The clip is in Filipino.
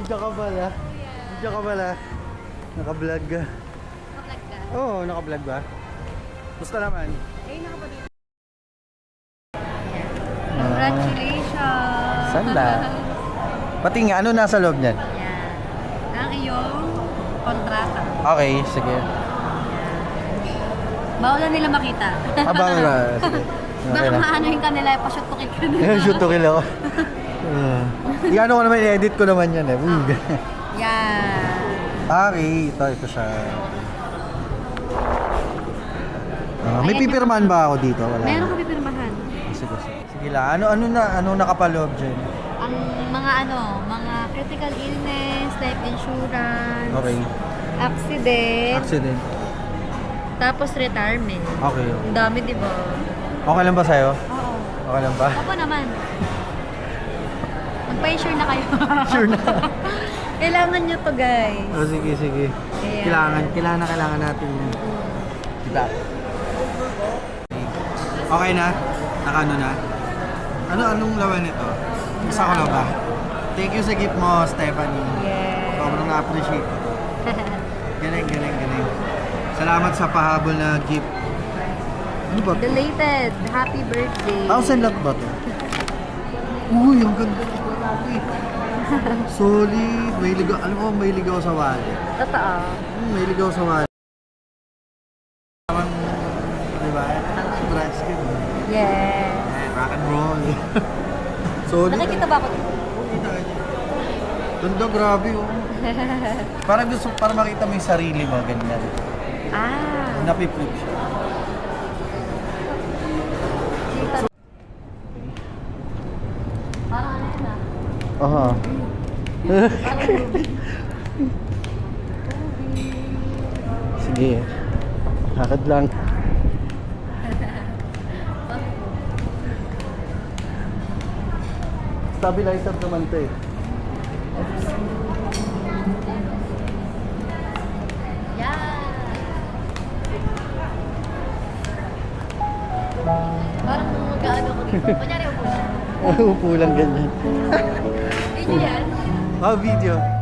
Video ka pala. Video ka pala. Naka-vlog ka. Kapag ka. Oo, oh, naka-vlog ba? Gusto naman. Eh, nakapag Congratulations! Sanda. Pati nga, ano nasa loob niyan? Yan. Ang iyong kontrata. Okay, sige. Bawal na nila makita. Abang na. Sige. Okay Baka lang. maanohin ka nila, pashoot ko ka nila. Eh, shoot to kill ako. Uh, Iano ko naman, i-edit ko naman yan eh. Mm. Yan. Okay, ito, ito siya. Ah, may pipirman ba ako dito? Wala. Meron ka pipirmahan. Sige, sige. Sige lang. Ano, ano na, ano nakapaloob dyan? Ang mga ano, mga critical illness, life insurance, Okay. accident, Accident. tapos retirement. Okay. Ang dami, di ba? Okay lang ba sa'yo? Oo. Okay lang ba? Ako naman. Magpa-insure na kayo. Sure na. Kailangan nyo to, guys. Oh, sige, sige. Ayan. Kailangan, kailangan na kailangan natin. Diba? Okay na? Nakano na? Ano, anong laman nito? Isa ko lang ba? Thank you sa gift mo, Stephanie. Yeah. Sobrang na-appreciate ko. Galing, galing, galing. Salamat sa pahabol na gift. Ano ba? Belated. Happy birthday. Thousand lot ba to? Uy, ang ganda. Grabe. Solid. May ligaw. Alam mo, may ligaw sa wallet. Totoo. Hmm, may ligaw sa wallet. Parang, di ba? Dry skin. Yeah. Eh, rock and roll. Solid. Nakikita ba ako dito? Ganda, grabe oh. Parang gusto, para makita mo yung sarili mo, ganyan. Ah. Napiplik siya. Sige. Lakad lang. Stabilizer naman to eh. Parang gaano ko dito. Kunyari upo siya. Upo lang ganyan. Yun yan. Ah, video.